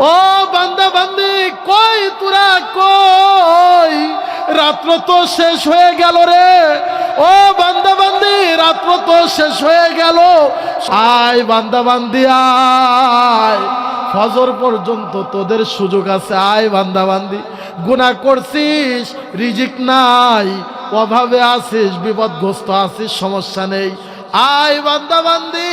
ও বান্দা বান্দি, কই তোরা, কই? রাত্র তো শেষ হয়ে গেল রে। ও বান্দা বান্দি, রাত্র তো শেষ হয়ে গেল। আয় বান্দা বান্দি, আয়। ফজর পর্যন্ত তোদের সুযোগ আছে। আয় বান্দা বান্দি গুণা করছিস, রিজিক নাই, অভাবে আছিস, বিপদগ্রস্ত আছিস, সমস্যা নেই। আয় বান্দা বান্দি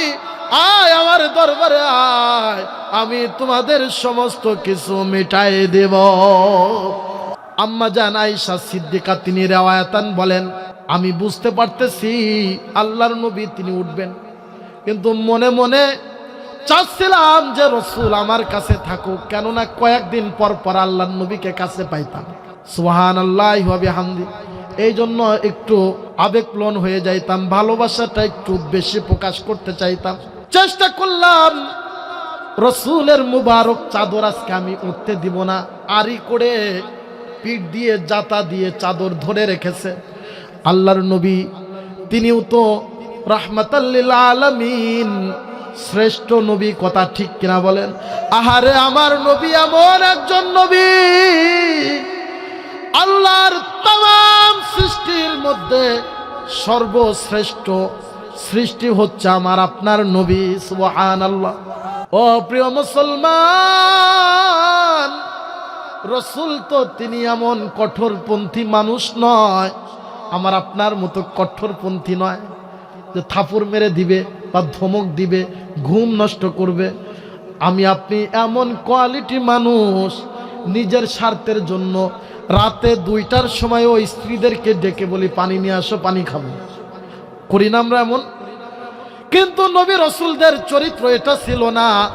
আয় আমার দরবারে, আয়। আমি তোমাদের সমস্ত কিছু মিটাই দেব। আম্মা জান আয়েশা সিদ্দিকা তিনি রেওয়ায়াতান বলেন, আমি বুঝতে পারতেছি আল্লাহর নবী তিনি উঠবেন। কিন্তু মনে মনে চাচ্ছিলাম যে রসুল আমার কাছে থাকুক, কেননা কয়েকদিন পর পর আল্লাহর নবীকে কাছে পাইতাম। সুহান আল্লাহ হবে হামদি এই জন্য একটু আবেগপ্লন হয়ে যাইতাম, ভালোবাসাটা একটু বেশি প্রকাশ করতে চাইতাম। চেষ্টা করলাম, রসুলের মুবারক চাদর আজকে আমি উঠতে দিব না। আরি করে পিঠ দিয়ে জাতা দিয়ে চাদর ধরে রেখেছে। আল্লাহর নবী, তিনিও তো রাহমাতাল্লিল আলামিন, শ্রেষ্ঠ নবী কথা ঠিক কিনা বলেন? আহারে, আমার নবী এমন একজন নবী, আল্লাহর তাম সৃষ্টির মধ্যে সর্বশ্রেষ্ঠ সৃষ্টি হচ্ছে আমার আপনার নবী সুবহান আল্লাহ ও প্রিয় মুসলমান, রসুল তো তিনি এমন কঠোরপন্থী মানুষ নয়, আমার আপনার মতো কঠোরপন্থী নয়, যে থাপুর মেরে দিবে বা ধমক দিবে, ঘুম নষ্ট করবে। আমি আপনি এমন কোয়ালিটি মানুষ, নিজের স্বার্থের জন্য রাতে দুইটার সময় ওই স্ত্রীদেরকে ডেকে বলি, পানি নিয়ে আসো, পানি খাব। করি না আমরা এমন। কিন্তু নবী রসুলদের চরিত্র এটা ছিল না।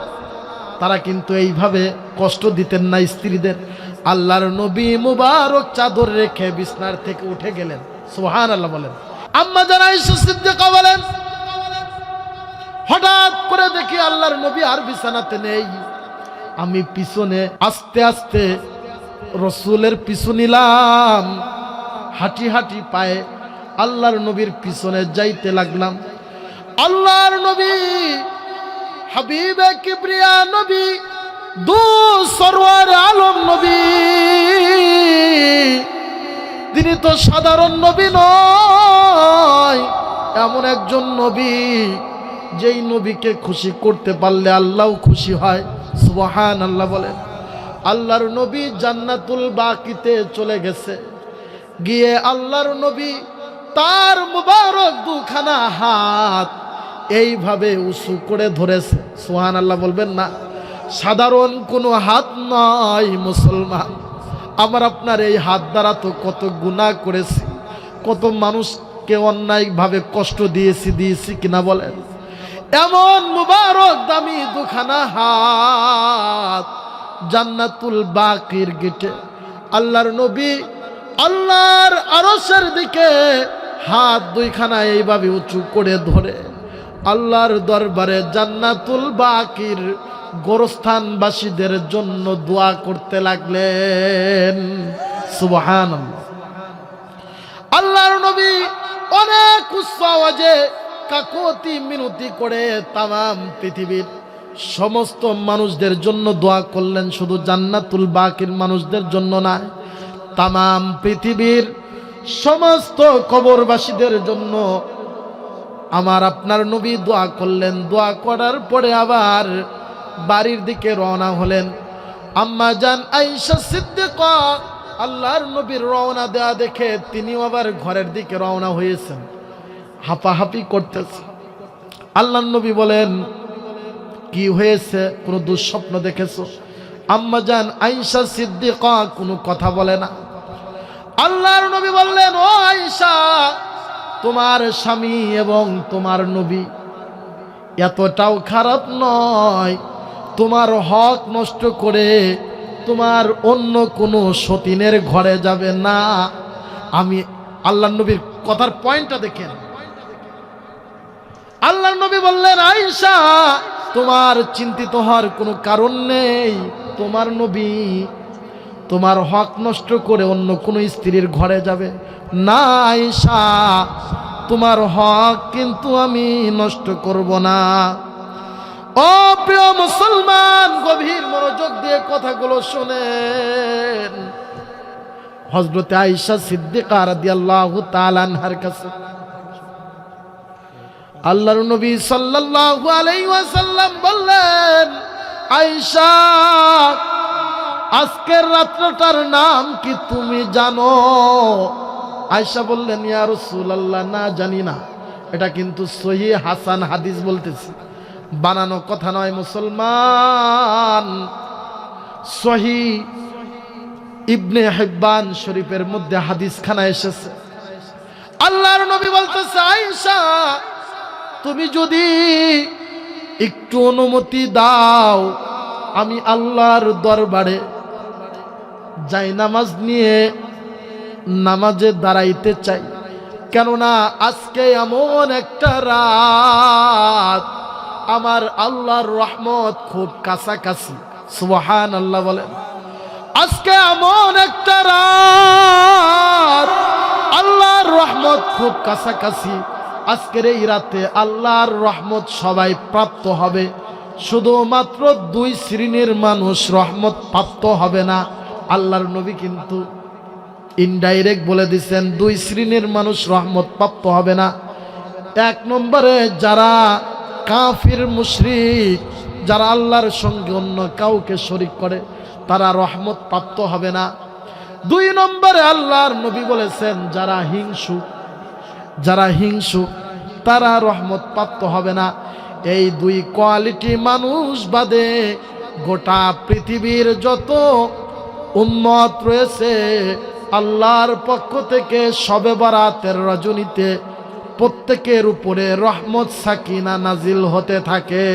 তারা কিন্তু এইভাবে কষ্ট দিতেন না স্ত্রীদের। আল্লাহর নবী মুবারক চাদর রেখে বিছনার থেকে উঠে গেলেন। সোহান আল্লাহ বলেন। আম্মা জানা সিদ্দিকা বলেন, হঠাৎ করে দেখি আল্লাহর নবী আর বিছানাতে নেই। আমি পিছনে আস্তে আস্তে রসুলের পিছু নিলাম। হাঁটি হাঁটি পায়ে আল্লাহর নবীর পিছনে যাইতে লাগলাম। আল্লাহর নবী, হাবিবে কিবরিয়া নবী, দু সরওয়ার আলম নবী। তিনি তো সাধারণ নবী নয়, এমন একজন নবী যেই নবীকে খুশি করতে পারলে আল্লাহও খুশি হয়। সুবহান আল্লাহ বলেন। আল্লাহর নবী জান্নাতুল বাকিতে চলে গেছে। গিয়ে আল্লাহর নবী তার মুবারক দুখানা হাত এইভাবে উঁচু করে ধরেছে। সোহান আল্লাহ বলবেন না। সাধারণ কোনো হাত নয় মুসলমান। আমার আপনার এই হাত দ্বারা তো কত গুণা করেছি, কত মানুষকে অন্যায়ভাবে কষ্ট দিয়েছি দিয়েছি কিনা বলেন। এমন মুবারক দামি দুখানা হাত জান্নাতুল বাকির গেটে। আল্লাহর নবী আল্লাহর আরসের দিকে হাত দুইখানা এইভাবে উঁচু করে ধরে। আল্লাহর দরবারে জান্নাতুল বাকির গোরস্থানবাসীদের জন্য দোয়া করতে লাগলেন। সুবহান আল্লাহর নবী অনেক উচ্চ আওয়াজে কাকতি মিনতি করে তাম পৃথিবীর সমস্ত মানুষদের জন্য দোয়া করলেন। শুধু জান্নাতুল বাকির মানুষদের জন্য না তাম পৃথিবীর সমস্ত কবরবাসীদের জন্য আমার আপনার নবী দোয়া করলেন। দোয়া করার পরে আবার বাড়ির দিকে রওনা হলেন। আম্মা জান আইসা সিদ্দিকা, আল্লাহর নবীর রওনা দেওয়া দেখে তিনিও আবার ঘরের দিকে রওনা হয়েছেন। হাঁপাহাপি করতেছে। আল্লাহর নবী বলেন, কি হয়েছে? কোনো দুঃস্বপ্ন দেখেছ? আম্মা জান আইসা সিদ্দিকা কোনো কথা বলে না। আল্লাহর নবী বললেন, ও আইসা তোমার স্বামী এবং তোমার নবী এতটাও খারাপ নয়। তোমার হক নষ্ট করে তোমার অন্য কোনো সতীনের ঘরে যাবে না। আমি আল্লাহ নবীর কথার পয়েন্টটা দেখেন। আল্লাহ নবী বললেন আইসা তোমার চিন্তিত হওয়ার কোনো কারণ নেই। তোমার নবী তোমার হক নষ্ট করে অন্য কোনো স্ত্রীর ঘরে যাবে। না আইসা তোমার হক কিন্তু আমি নষ্ট করব না। ও প্রিয় মুসলমান, গভীর মনোযোগ দিয়ে কথাগুলো শোনেন। হজরতে আইসা সিদ্দিকা রাদিয়াল্লাহু তাআলা আনহার কাছে। আল্লাহর নবী সাল্লাল্লাহু আলাইহি ওয়াসাল্লাম বললেন, আয়েশা আজকের রাত্রটার নাম কি তুমি জানো? আয়েশা বললেন, ইয়া রাসূলুল্লাহ, না জানি না। এটা কিন্তু সহি হাসান হাদিস বলতেছি। বানানো কথা নয়, মুসলমান। সহি ইবনে হেব্বান শরীফের মধ্যে হাদিস খানা এসেছে। আল্লাহর নবী বলতেছে, আয়েশা, তুমি যদি একটু অনুমতি দাও, আমি আল্লাহর দরবারে যাই নামাজ নিয়ে নামাজে দাঁড়াইতে চাই। কেননা আজকে এমন একটা রাত, আমার আল্লাহর রহমত খুব কাছাকাছি। সুবহান আল্লাহ বলেন। আজকে এমন একটা রাত, আল্লাহর রহমত খুব কাছাকাছি। আজকের এই রাতে আল্লাহর রহমত সবাই প্রাপ্ত হবে। শুধুমাত্র দুই শ্রেণির মানুষ রহমত প্রাপ্ত হবে না। আল্লাহর নবী কিন্তু ইনডাইরেক্ট বলে দিচ্ছেন দুই শ্রেণির মানুষ রহমত প্রাপ্ত হবে না। এক নম্বরে যারা কাফির, মুশরিক, যারা আল্লাহর সঙ্গে অন্য কাউকে শরিক করে, তারা রহমত প্রাপ্ত হবে না। দুই নম্বরে আল্লাহর নবী বলেছেন, যারা হিংসু যারা হিংসু, তারা রহমত প্রাপ্ত হবে না। এই দুই কোয়ালিটি মানুষ বাদে গোটা পৃথিবীর যত উন্মত রয়েছে আল্লাহর পক্ষ থেকে সবে বরাতের রজনীতে প্রত্যেকের উপরে রহমত, সাকিনা নাজিল হতে থাকে।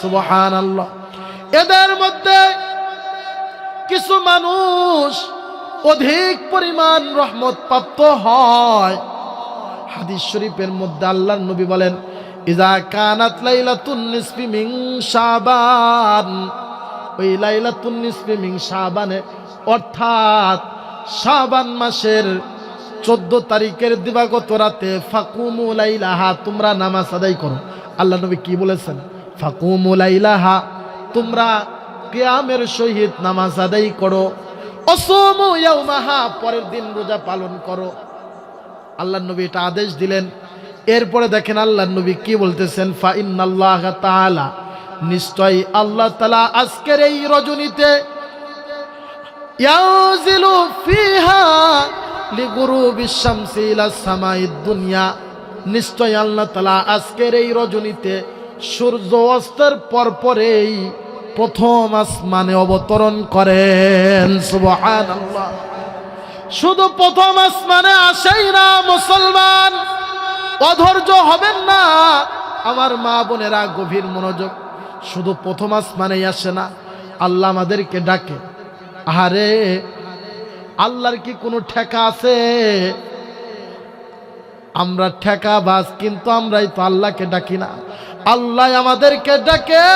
সুবহান আল্লাহ এদের মধ্যে কিছু মানুষ অধিক পরিমাণ রহমত প্রাপ্ত হয়। হাদিস শরীফের মধ্যে আল্লাহ নবী বলেন ইজা কানাত লাইলাতুন নিসফি মিন শাবান। ওই লাইলাতুন নিসফি মিন শাবানে। অর্থাৎ শাবান মাসের চোদ্দ তারিখের দিবাগত রাতে ফাকুমু লাইলাহা, তোমরা নামাজ আদায় করো। আল্লাহ নবী কি বলেছেন? ফাকুমু লাইলাহা, তোমরা কিয়ামের সহিত নামাজ আদায় করো। অসমু ইয়াউমাহা, পরের দিন রোজা পালন করো। আল্লাহ নবী এটা আদেশ দিলেন। এরপরে দেখেন আল্লাহ নবী কি বলতেছেন? ফা ইন্নাল্লাহ তাআলা নিশ্চয়ই আল্লাহ তাআলা আজকের এই রজনীতে নিশ্চয় আল্লাহ তাআলা আজকের এই রজনীতে সূর্য অস্তের পর পরেই প্রথম আসমানে অবতরণ করেন। সুবহানাল্লাহ। শুধু প্রথম আসমানে আসেই না, মুসলমান। অধৈর্য হবেন না। আমার মা বোনেরা গভীর মনোযোগ শুধু প্রথম আসমানেই আসে না, আল্লাহ আমাদেরকে ডাকে। আরে আল্লাহর কি কোনো ঠেকা আছে? আমরা ঠেকা বাস কিন্তু আমরাই তো আল্লাহকে ডাকি না। আল্লাহ আমাদেরকে ডাকে,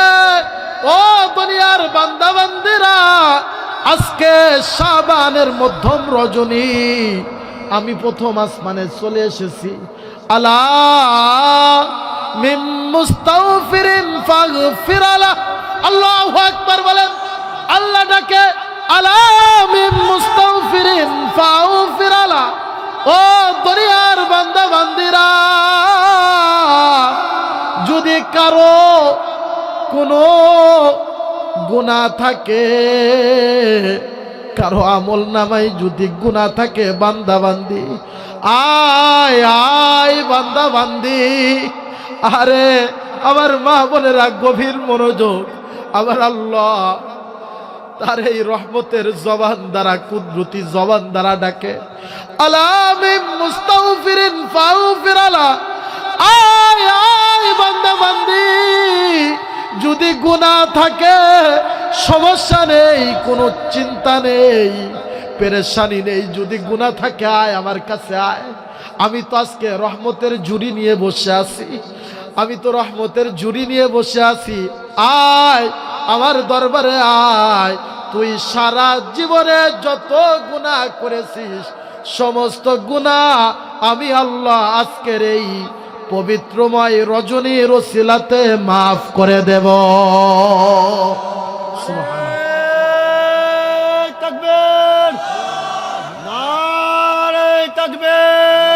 ও দুনিয়ার বান্দা বান্দিরা আজকে সাবানের মধ্যম রজনী, আমি প্রথম আসমানে চলে এসেছি। আলা মিম মুস্তাগফিরিন ফাগফির আলা আল্লাহু আকবার বলেন, আল্লাহ ডাকে, আলা মিম মুস্তাগফিরিন ফাগফির আলা ও দরিয়ার বান্দা বান্দিরা যদি কারও কোনো গুণা থাকে, কারও আমল নামাই যদি গুণা থাকে বান্দা বান্দি আয় আয় বান্দা বান্দি আরে আমার মা বোনেরা গভীর মনোযোগ। আমার আল্লাহ তার এই রহমতের জবান দ্বারা, কুদরতি জবান দ্বারা ডাকে। আলা আয় আয় যদি গুনাহ থাকে, সমস্যা নেই, কোনো চিন্তা নেই, পেরেশানি নেই, যদি গুনাহ থাকে, আয় আমার কাছে আয়। আমি তো আজকে রহমতের জুড়ি নিয়ে বসে আছি। আমি তো রহমতের জুড়ি নিয়ে বসে আছি। আয়, আমার দরবারে আয়। তুই সারা জীবনে যত গুনাহ করেছিস, সমস্ত গুনাহ আমি আল্লাহ আজকের এই পবিত্রময় রজনীর ওসিলাতে মাফ করে দেব। তকবীর।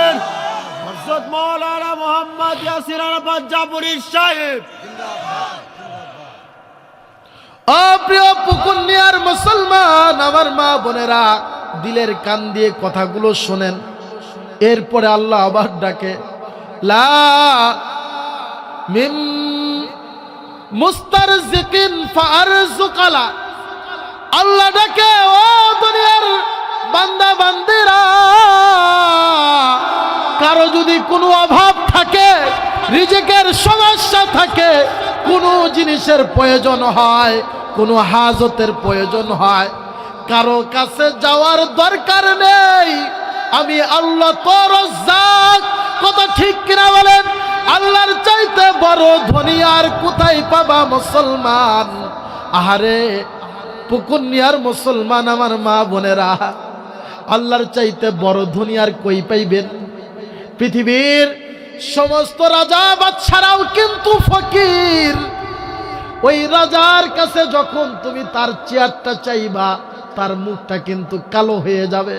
নারে মাওলানা মোহাম্মদ ইয়াসির আরাফাত জাপুরি সাহেব। অপ্রিয় পুকুনিয়ার মুসলমান, আমার মা বোনেরা, দিলের কান দিয়ে কথাগুলো শোনেন। এরপরে আল্লাহ আবার ডাকে, লা মিম মুস্তারজিকিন ফারজুকালা আল্লাহ ডাকে, ও দুনিয়ার বান্দা বান্দিরা কারও যদি কোনো অভাব থাকে, রিজিকের সমস্যা থাকে, কোনো জিনিসের প্রয়োজন হয়, কোনো হাজতের প্রয়োজন হয়, কারও কাছে যাওয়ার দরকার নেই। আমি আল্লাহ তোর কথা ঠিক কিনা বলেন? আল্লাহর চাইতে বড় ধনী আর কোথায় পাবা মুসলমান? আহারে পুকুনিয়ার মুসলমান আমার মা বোনেরা। আল্লাহর চাইতে বড় ধনী আর কই পাইবেন? পৃথিবীর সমস্ত রাজা বাচ্চারাও কিন্তু ফকির। ওই রাজার কাছে যখন তুমি তার চেয়ারটা চাইবা, তার মুখটা কিন্তু কালো হয়ে যাবে।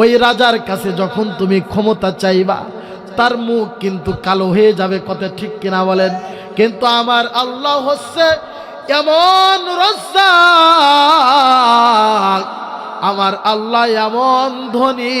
ওই রাজার কাছে যখন তুমি ক্ষমতা চাইবা, তার মুখ কিন্তু কালো হয়ে যাবে, কথা ঠিক কিনা বলেন? কিন্তু আমার আল্লাহ হচ্ছে এমন আমার আল্লাহ এমন ধনী।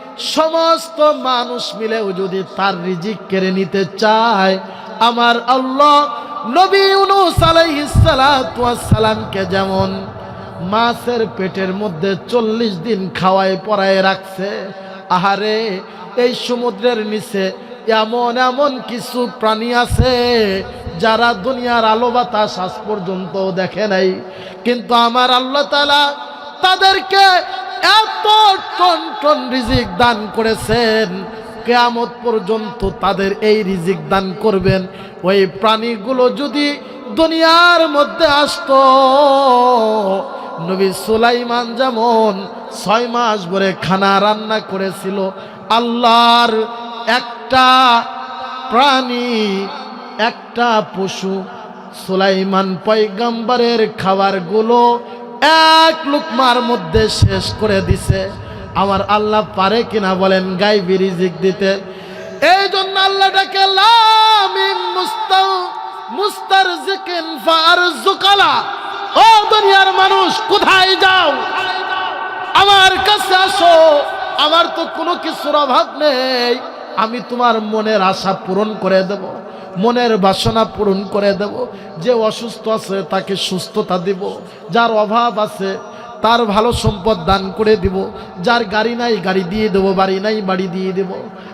সমস্ত মানুষ মিলেও যদি তার রিজিক কেড়ে নিতে চায়, আমার আল্লাহ নবী ইউনুস আলাইহিস সালাতু সালামকে যেমন মাছের পেটের মধ্যে চল্লিশ দিন খাওয়ায় পরায় রাখছে, আহারে, এই সমুদ্রের নিচে এমন এমন কিছু প্রাণী আছে যারা দুনিয়ার আলো বাতাস আজ পর্যন্ত দেখে নাই। কিন্তু আমার আল্লাহ তালা তাদেরকে এত টন টন রিজিক দান করেছেন, কেয়ামত পর্যন্ত তাদের এই রিজিক দান করবেন। ওই প্রাণীগুলো যদি দুনিয়ার মধ্যে আসত, নবী সুলাইমান যেমন ছয় মাস ভরে খানা রান্না করেছিল, আল্লাহর একটা প্রাণী, একটা পশু, সুলাইমান পয়গাম্বারের খাবারগুলো এক লুকমার মধ্যে শেষ করে দিছে। আমার আল্লাহ পারে কিনা বলেন গাই বিরিজিক দিতে। এই জন্য আল্লাহ ডাকে ফারজুকালা ও দুনিয়ার মানুষ, কোথায় যাও? কাছে আসো তো কোনো কিছুর অভাব নেই। আমি তোমার মনের আশা পূরণ করে দেব। মনের বাসনা পূরণ করে দেব। যে অসুস্থ আছে তাকে সুস্থতা দিব। যার অভাব আছে তার ভালো সম্পদ দান করে দিব। যার গাড়ি নাই গাড়ি দিয়ে দেবো, বাড়ি নাই বাড়ি দিয়ে দেব।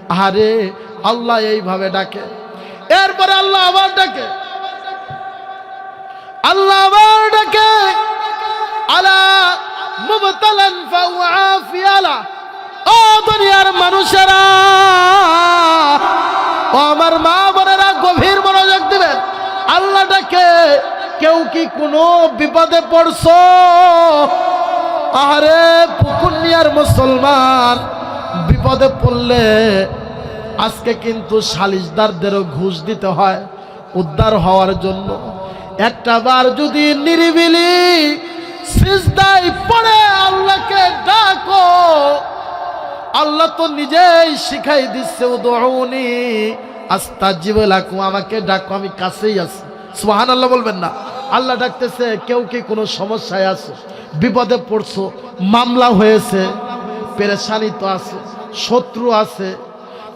আরে আল্লাহ এইভাবে ডাকে। এরপরে আল্লাহ আবার ডাকে। আল্লাহ আবার ডাকে। আলা মুবতালান ফাউআফিয়ালা ও দুনিয়ার মানুষেরা, ও আমার মা বোনেরা গভীর মনোযোগ দিবেন আল্লাহ ডাকে কেউ কি কোনো বিপদে পড়ছো? আরে পুকুনিয়ার মুসলমান বিপদে পড়লে আজকে কিন্তু সালিশদারদেরও ঘুষ দিতে হয় উদ্ধার হওয়ার জন্য। একটা বার যদি নিরিবিলি সিজদায় পড়ে আল্লাহকে ডাকো, আল্লাহ তো নিজেই শিখাই দিচ্ছে আস্তা জীবলাকুম আমাকে ডাকো, আমি কাছেই আছি। সুহান আল্লাহ বলবেন না। আল্লাহ ডাকতেছে, কেউ কি কোনো সমস্যায় আছে? বিপদে পড়ছো, মামলা হয়েছে, পেরেশানি তো আছে, শত্রু আছে,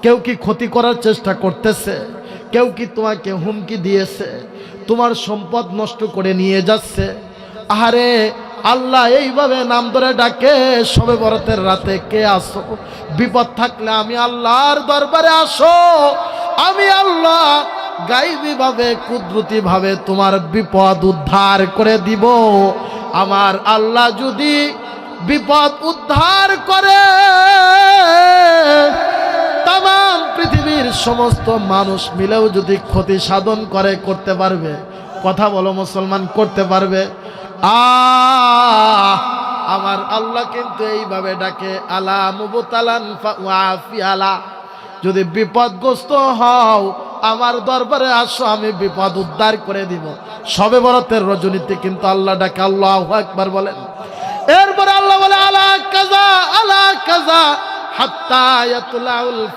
কেউ কি ক্ষতি করার চেষ্টা করতেছে? কেউ কি তোমাকে হুমকি দিয়েছে? তোমার সম্পদ নষ্ট করে নিয়ে যাচ্ছে। আহারে, আল্লাহ এইভাবে নাম ধরে ডাকে, সবে বরতের রাতে কে আসো? বিপদ থাকলে আমি আল্লাহর দরবারে আসো। আমি আল্লাহ গাইবি ভাবে কুদরতি ভাবে তোমার বিপদ উদ্ধার করে দিব। আমার আল্লাহ যদি বিপদ উদ্ধার করে তাম পৃথিবীর সমস্ত মানুষ মিলেও যদি ক্ষতি সাধন করে, করতে পারবে। কথা বলো, মুসলমান, করতে পারবে। আ আমার আল্লাহ কিন্তু এইভাবে ডাকে, আলা মুবতালান আলা যদি বিপদগ্রস্ত হও, আমার দরবারে আসো, আমি বিপদ উদ্ধার করে দিব। সবে বরতের রজনীতে কিন্তু আল্লাহ ডাকে, আল্লাহ একবার বলেন। এরপরে আল্লাহ বলে, আলা কাজা আলা কাজা হাত্তা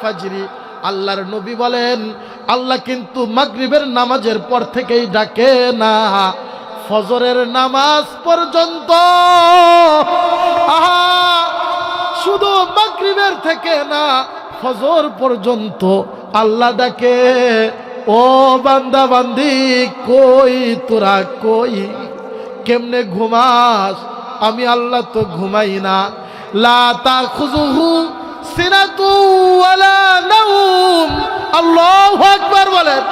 ফাজরি আল্লাহর নবী বলেন, আল্লাহ কিন্তু মাগরিবের নামাজের পর থেকেই ডাকে না। ফজরের নামাজ পর্যন্ত আহা, শুধু মাগরিবের থেকে না ফজর পর্যন্ত আল্লাহ ডাকে, ও বান্দা বান্দি, কই তোরা কই? কেমনে ঘুমাস? আমি আল্লাহ তো ঘুমাই না। লাতা খুজুহু সিনাতু ওয়ালা নাউম আল্লাহু আকবার বলেন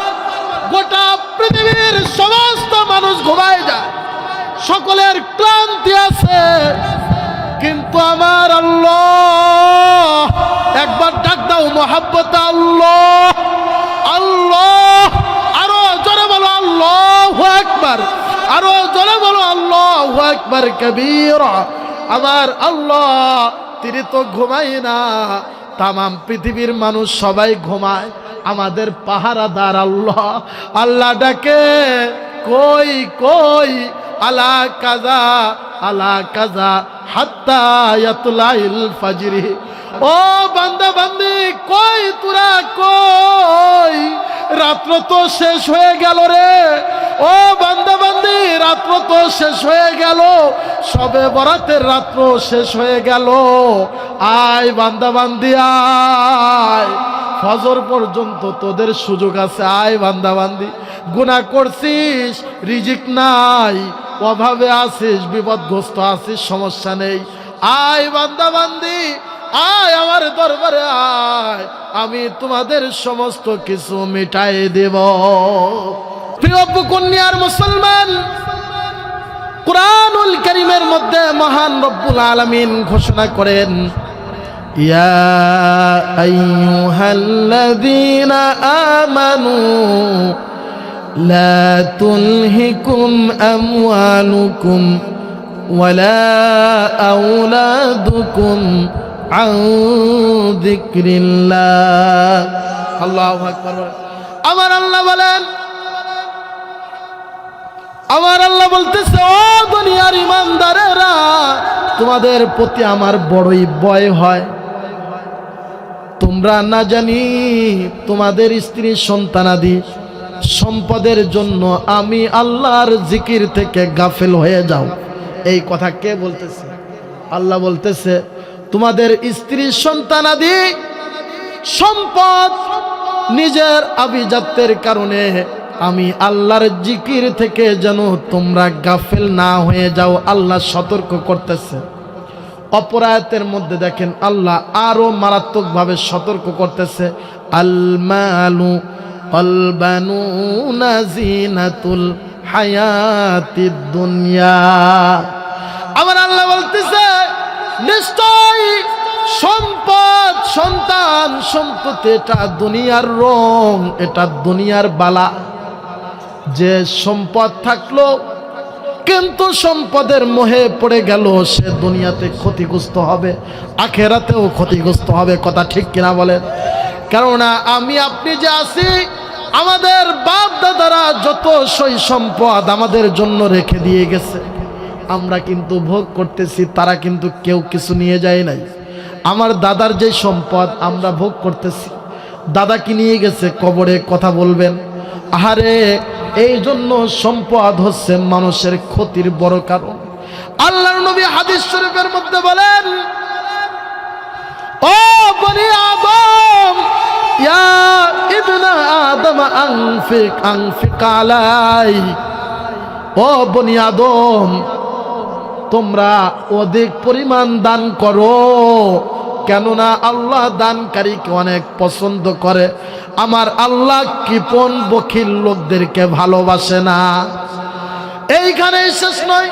গোটা পৃথিবীর সমস্ত মানুষ ঘুমায় যায়। সকলের ক্লান্তি আছে। কিন্তু আমার আল্লাহ একবার মোহাব্বত আল্লাহ। আল্লাহ। আরও জোরে বলো আল্লাহ একবার আরও জোরে বলো আল্লাহ একবার কবির। আমার আল্লাহ, তিনি তো ঘুমাই না। তামাম পৃথিবীর মানুষ সবাই ঘুমায়। আমাদের পাহারাদার আল্লাহ। আল্লাহ ডাকে, কই কই? আলা কাজা আলা কাজা হাত্তা ফাজরি। ও বান্দা বান্দি, কই তুরা কই? রাত্র তো শেষ হয়ে গেল রে। ও বান্দা বান্দি, রাত্র তো শেষ হয়ে গেল। সবে বরাতের রাত্র শেষ হয়ে গেল। আয় বান্দা বান্দি, আয়। ফজর পর্যন্ত তোদের সুযোগ আছে। আয় বান্দা বান্দি গুণা করছিস, রিজিক নাই। অভাবে আছিস বিপদগ্রস্ত আছিস সমস্যা নেই আয় বান্দা বান্দি আয় আমার দরবারে আয় আমি তোমাদের সমস্ত কিছু মিটাই দেব প্রিয় কন্যার মুসলমান কোরআনুল করিমের মধ্যে মহান রব্বুল আলমিন ঘোষণা করেন يا أيها الذين آمنوا لا تلهكم أموالكم ولا أولادكم عن ذكر الله الله أكبر আমার আল্লাহ বলেন আমার আল্লাহ বলতেছে ও দুনিয়ার ইমানদারেরা তোমাদের প্রতি আমার বড়ই ভয় হয় তোমরা না জানি তোমাদের স্ত্রী সন্তানাদি সম্পদের জন্য আমি আল্লাহর জিকির থেকে গাফেল হয়ে যাও। এই কথা কে বলতেছে? আল্লাহ বলতেছে, তোমাদের স্ত্রী সন্তানাদি সম্পদ নিজের আভিজাত্যের কারণে আমি আল্লাহর জিকির থেকে যেন তোমরা গাফেল না হয়ে যাও, আল্লাহ সতর্ক করতেছে। অপরায়তের মধ্যে দেখেন আল্লাহ আরও মারাত্মকভাবে সতর্ক করতেছে। আলমালু অলবানু নাজিনাতুল হায়াতি দুনিয়া আমার আল্লাহ বলতেছে, নিশ্চয় সম্পদ, সন্তান, সম্পত্তি, এটা দুনিয়ার রং, এটা দুনিয়ার বালা। যে সম্পদ থাকল, কিন্তু সম্পদের মোহে পড়ে গেল, সে দুনিয়াতে ক্ষতিগ্রস্ত হবে, আখেরাতেও ক্ষতিগ্রস্ত হবে, কথা ঠিক কিনা বলেন? কেননা আমি, আপনি যে আছি আমাদের বাপ দাদারা যত সই সম্পদ আমাদের জন্য রেখে দিয়ে গেছে। আমরা কিন্তু ভোগ করতেছি, তারা কিন্তু কেউ কিছু নিয়ে যায় নাই। আমার দাদার যে সম্পদ আমরা ভোগ করতেছি, দাদা কি নিয়ে গেছে কবরে কথা বলবেন? আহারে, এই জন্য সম্পদ হচ্ছে মানুষের ক্ষতির বড় কারণ। আল্লাহর নবী হাদিস শরীফের মধ্যে বলেন, ও বনি আদম, ইয়া তোমরা অধিক পরিমাণ দান করো, কেননা আল্লাহ দানকারীকে অনেক পছন্দ করে। আমার আল্লাহ কৃপন বখিল লোকদেরকে ভালোবাসে না। এইখানে শেষ নয়।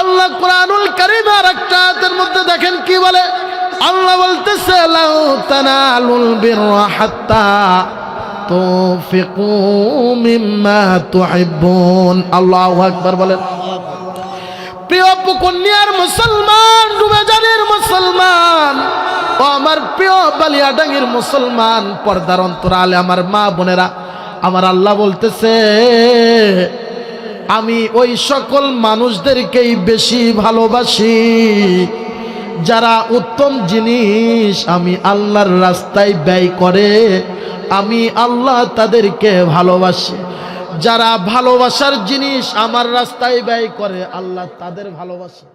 আল্লাহ কোরআনুল কারিম আর একটা মধ্যে দেখেন কি বলে? আল্লাহ বলতেছে, লাউ তানালুল বিররা হাত্তা তুফিকু মিম্মা তুহিব্বুন। আল্লাহু আকবার বলেন। প্রিয় পুকুনিয়ার মুসলমান, ডুবেজানের মুসলমান, ও আমার প্রিয় বালিয়াডাঙ্গির মুসলমান, পর্দার অন্তরালে আমার মা বোনেরা, আমার আল্লাহ বলতেছে, আমি ওই সকল মানুষদেরকেই বেশি ভালোবাসি। যারা উত্তম জিনিস আমি আল্লাহর রাস্তায় ব্যয় করে, আমি আল্লাহ তাদেরকে ভালোবাসি। যারা ভালোবাসার জিনিস আমার রাস্তায় ব্যয় করে, আল্লাহ তাদের ভালোবাসে।